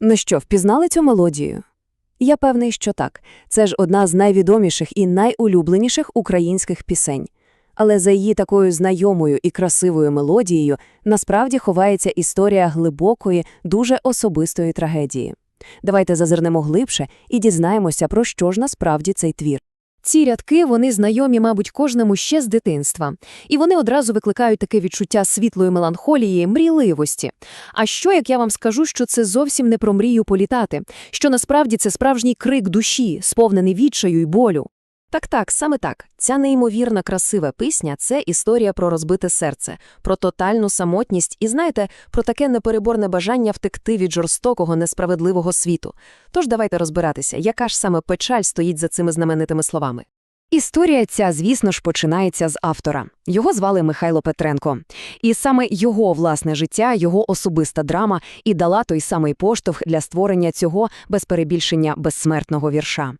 Ну що, впізнали цю мелодію? Я певний, що так. Це ж одна з найвідоміших і найулюбленіших українських пісень. Але за її такою знайомою і красивою мелодією насправді ховається історія глибокої, дуже особистої трагедії. Давайте зазирнемо глибше і дізнаємося, про що ж насправді цей твір. Ці рядки вони знайомі, мабуть, кожному ще з дитинства, і вони одразу викликають таке відчуття світлої меланхолії, мрійливості. А що, як я вам скажу, що це зовсім не про мрію політати, що насправді це справжній крик душі, сповнений відчаю й болю. Так-так, саме так. Ця неймовірна красива пісня – це історія про розбите серце, про тотальну самотність і, знаєте, про таке непереборне бажання втекти від жорстокого, несправедливого світу. Тож давайте розбиратися, яка ж саме печаль стоїть за цими знаменитими словами. Історія ця, звісно ж, починається з автора. Його звали Михайло Петренко. І саме його власне життя, його особиста драма і дала той самий поштовх для створення цього, без перебільшення, безсмертного вірша.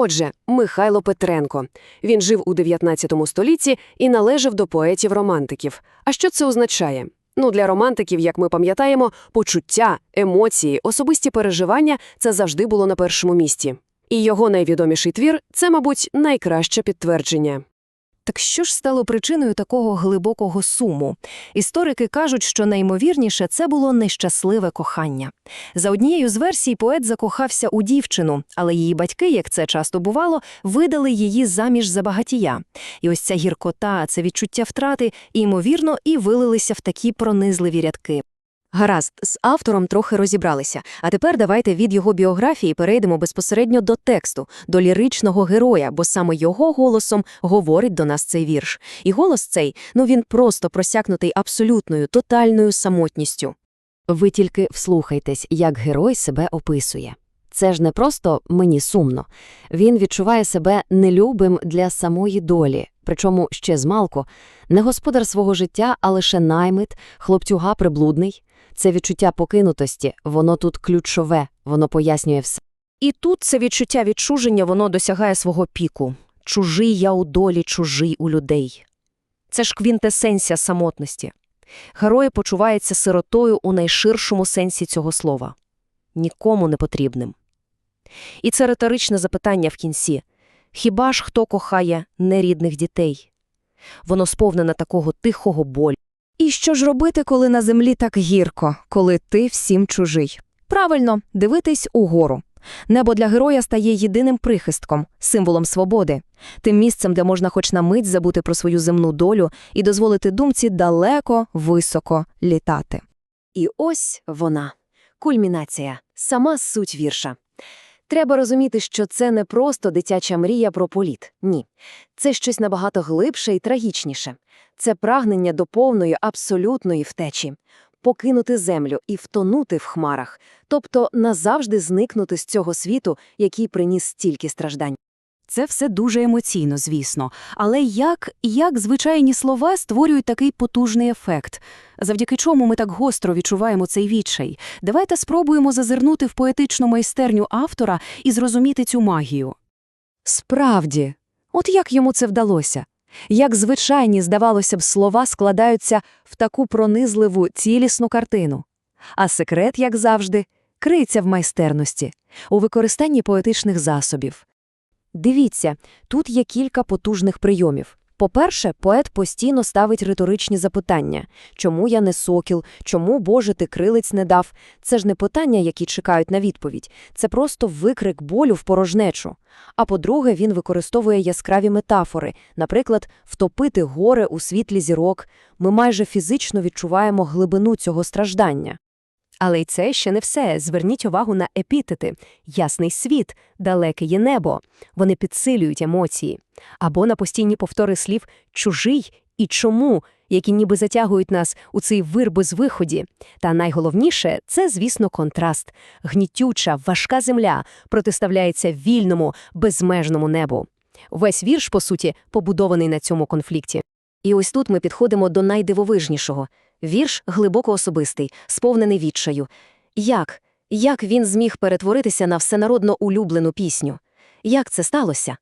Отже, Михайло Петренко. Він жив у 19 столітті і належав до поетів-романтиків. А що це означає? Ну, для романтиків, як ми пам'ятаємо, почуття, емоції, особисті переживання – це завжди було на першому місці. І його найвідоміший твір – це, мабуть, найкраще підтвердження. Так що ж стало причиною такого глибокого суму? Історики кажуть, що найімовірніше це було нещасливе кохання. За однією з версій поет закохався у дівчину, але її батьки, як це часто бувало, видали її заміж за багатія. І ось ця гіркота, це відчуття втрати, ймовірно, і вилилися в такі пронизливі рядки. Гаразд, з автором трохи розібралися. А тепер давайте від його біографії перейдемо безпосередньо до тексту, до ліричного героя, бо саме його голосом говорить до нас цей вірш. І голос цей, ну він просто просякнутий абсолютною, тотальною самотністю. Ви тільки вслухайтесь, як герой себе описує. Це ж не просто «мені сумно». Він відчуває себе нелюбим для самої долі, причому ще змалку, не господар свого життя, а лише наймит, хлопцюга приблудний. Це відчуття покинутості, воно тут ключове, воно пояснює все. І тут це відчуття відчуження, воно досягає свого піку. Чужий я у долі, чужий у людей. Це ж квінтесенція самотності. Герой почувається сиротою у найширшому сенсі цього слова. Нікому не потрібним. І це риторичне запитання в кінці. Хіба ж хто кохає нерідних дітей? Воно сповнене такого тихого болю. І що ж робити, коли на землі так гірко, коли ти всім чужий? Правильно, дивитись угору. Небо для героя стає єдиним прихистком, символом свободи, тим місцем, де можна хоч на мить забути про свою земну долю і дозволити думці далеко, високо літати. І ось вона кульмінація, сама суть вірша. Треба розуміти, що це не просто дитяча мрія про політ. Ні. Це щось набагато глибше і трагічніше. Це прагнення до повної, абсолютної втечі. Покинути землю і втонути в хмарах, тобто назавжди зникнути з цього світу, який приніс стільки страждань. Це все дуже емоційно, звісно. Але як, як звичайні слова створюють такий потужний ефект? Завдяки чому ми так гостро відчуваємо цей відчай? Давайте спробуємо зазирнути в поетичну майстерню автора і зрозуміти цю магію. Справді, от як йому це вдалося? Як звичайні, здавалося б, слова складаються в таку пронизливу, цілісну картину. А секрет, як завжди, криється в майстерності, у використанні поетичних засобів. Дивіться, тут є кілька потужних прийомів. По-перше, поет постійно ставить риторичні запитання. Чому я не сокіл? Чому, Боже, ти крилець не дав? Це ж не питання, які чекають на відповідь. Це просто викрик болю в порожнечу. А по-друге, він використовує яскраві метафори. Наприклад, втопити горе у світлі зірок. Ми майже фізично відчуваємо глибину цього страждання. Але й це ще не все. Зверніть увагу на епітети. Ясний світ, далеке є небо. Вони підсилюють емоції. Або на постійні повтори слів «чужий» і «чому», які ніби затягують нас у цей вир без виході. Та найголовніше – це, звісно, контраст. Гнітюча, важка земля протиставляється вільному, безмежному небу. Весь вірш, по суті, побудований на цьому конфлікті. І ось тут ми підходимо до найдивовижнішого. Вірш глибоко особистий, сповнений відчаю. Як? Як він зміг перетворитися на всенародно улюблену пісню? Як це сталося?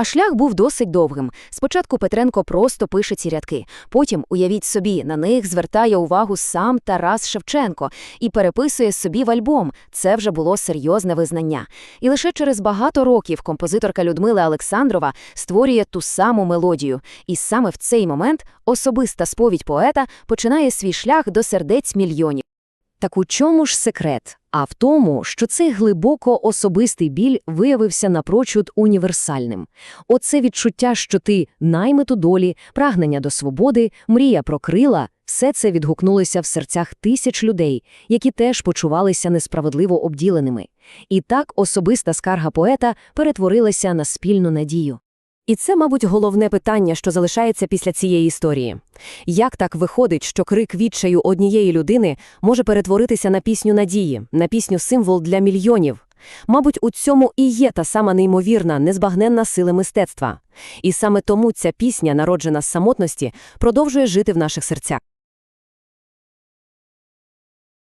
А шлях був досить довгим. Спочатку Петренко просто пише ці рядки. Потім, уявіть собі, на них звертає увагу сам Тарас Шевченко і переписує собі в альбом. Це вже було серйозне визнання. І лише через багато років композиторка Людмила Олександрова створює ту саму мелодію. І саме в цей момент особиста сповідь поета починає свій шлях до сердець мільйонів. Так у чому ж секрет? А в тому, що цей глибоко особистий біль виявився напрочуд універсальним. Оце відчуття, що ти наймиту долі, прагнення до свободи, мрія про крила – все це відгукнулося в серцях тисяч людей, які теж почувалися несправедливо обділеними. І так особиста скарга поета перетворилася на спільну надію. І це, мабуть, головне питання, що залишається після цієї історії. Як так виходить, що крик відчаю однієї людини може перетворитися на пісню надії, на пісню-символ для мільйонів? Мабуть, у цьому і є та сама неймовірна, незбагненна сила мистецтва. І саме тому ця пісня, народжена з самотності, продовжує жити в наших серцях.